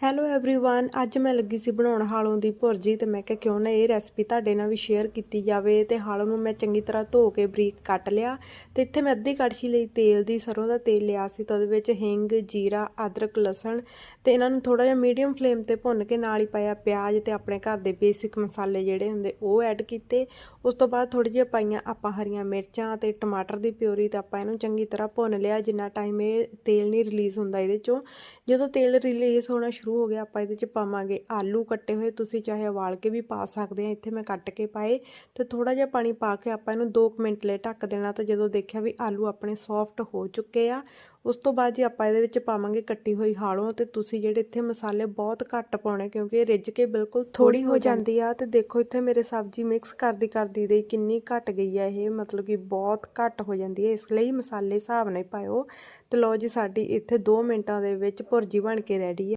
Hello everyone ਅੱਜ ਮੈਂ ਲੱਗੀ ਸੀ ਬਣਾਉਣ ਹਾਲੋਂ ਦੀ ਭੁਰਜੀ ਤੇ ਮੈਂ ਕਿਹਾ ਕਿਉਂ ਨਾ ਇਹ ਰੈਸਪੀ ਤੁਹਾਡੇ ਨਾਲ ਵੀ ਸ਼ੇਅਰ ਕੀਤੀ ਜਾਵੇ ਤੇ ਹਾਲੋਂ ਨੂੰ ਮੈਂ ਚੰਗੀ ਤਰ੍ਹਾਂ ਧੋ ਕੇ ਬਰੀਕ ਕੱਟ ਲਿਆ ਤੇ ਇੱਥੇ ਮੈਂ ਅੱਧੀ ਕੜਛੀ ਲਈ ਤੇਲ ਦੀ ਸਰੋਂ ਦਾ ਤੇਲ ਲਿਆ ਸੀ ਤੇ ਉਹਦੇ ਵਿੱਚ ਹਿੰਗ ਜੀਰਾ ਅਦਰਕ ਲਸਣ ਤੇ ਇਹਨਾਂ ਨੂੰ ਥੋੜਾ ਜਿਹਾ ਮੀਡੀਅਮ ਫਲੇਮ ਤੇ ਭੁੰਨ ਕੇ ਨਾਲ ਹੀ ਪਾਇਆ ਪਿਆਜ਼ ਤੇ ਆਪਣੇ ਘਰ ਦੇ ਬੇਸਿਕ ਮਸਾਲੇ ਜਿਹੜੇ ਹੁੰਦੇ ਉਹ ਐਡ ਕੀਤੇ ਉਸ ਤੋਂ ਬਾਅਦ ਥੋੜੀ ਜਿਹੀ ਪਾਈਆਂ ਆਪਾਂ ਹਰੀਆਂ ਮਿਰਚਾਂ ਤੇ ਟਮਾਟਰ ਦੀ ਪਿਓਰੀ ਤੇ ਆਪਾਂ ਇਹਨੂੰ ਚੰਗੀ ਤਰ੍ਹਾਂ ਭੁੰਨ ਲਿਆ ਜਿੰਨਾ ਟਾਈਮ ਇਹ ਤੇਲ ਨਹੀਂ ਰਿਲੀਜ਼ ਹੁੰਦਾ ਇਹਦੇ ਚੋਂ ਜਦੋਂ ਤੇਲ ਰਿਲੀਜ਼ ਹੋਣਾ ਸ਼ੁਰੂ ਹੋ ਗਿਆ ਆਪਾਂ ਇਹਦੇ ਚ ਪਾਵਾਂਗੇ ਆਲੂ ਕੱਟੇ ਹੋਏ ਤੁਸੀਂ ਚਾਹੇ ਉਬਾਲ ਕੇ ਵੀ ਪਾ ਸਕਦੇ ਆ ਇੱਥੇ ਮੈਂ ਕੱਟ ਕੇ ਪਾਏ ਤੇ ਥੋੜਾ ਜਿਹਾ ਪਾਣੀ ਪਾ ਕੇ ਆਪਾਂ ਇਹਨੂੰ 2 ਮਿੰਟ ਲਈ ਢੱਕ ਦੇਣਾ ਤੇ ਜਦੋਂ ਦੇਖਿਆ ਵੀ ਆਲੂ ਆਪਣੇ ਸੌਫਟ ਹੋ ਚੁੱਕੇ ਆ ਉਸ ਤੋਂ ਬਾਅਦ ਜੀ ਆਪਾਂ ਇਹਦੇ ਵਿੱਚ ਪਾਵਾਂਗੇ ਕੱਟੀ ਹੋਈ ਹਾਲੋਂ ਤੇ ਤੁਸੀਂ ਜਿਹੜੇ ਇੱਥੇ ਮਸਾਲੇ ਬਹੁਤ ਘੱਟ ਪਾਉਣੇ ਕਿਉਂਕਿ ਇਹ ਰਿੱਝ ਕੇ ਬਿਲਕੁਲ ਥੋੜੀ ਹੋ ਜਾਂਦੀ। ਆ ਤੇ ਦੇਖੋ ਇੱਥੇ ਮੇਰੇ ਸਬਜ਼ੀ ਮਿਕਸ ਕਰਦੀ ਕਰਦੀ ਦੇ ਕਿੰਨੀ ਘਟ ਗਈ ਆ ਇਹ ਮਤਲਬ ਕਿ ਬਹੁਤ ਘੱਟ ਹੋ ਜਾਂਦੀ ਹੈ ਇਸ ਲਈ ਮਸਾਲੇ ਹਿਸਾਬ ਨਾਲ ਪਾਇਓ ਤੇ ਲਓ ਜੀ ਸਾਡੀ ਇੱਥੇ 2 ਮਿੰਟਾਂ ਦੇ ਵਿੱਚ ਭੁਰਜੀ ਬਣ ਕੇ ਰੈਡੀ ਹੈ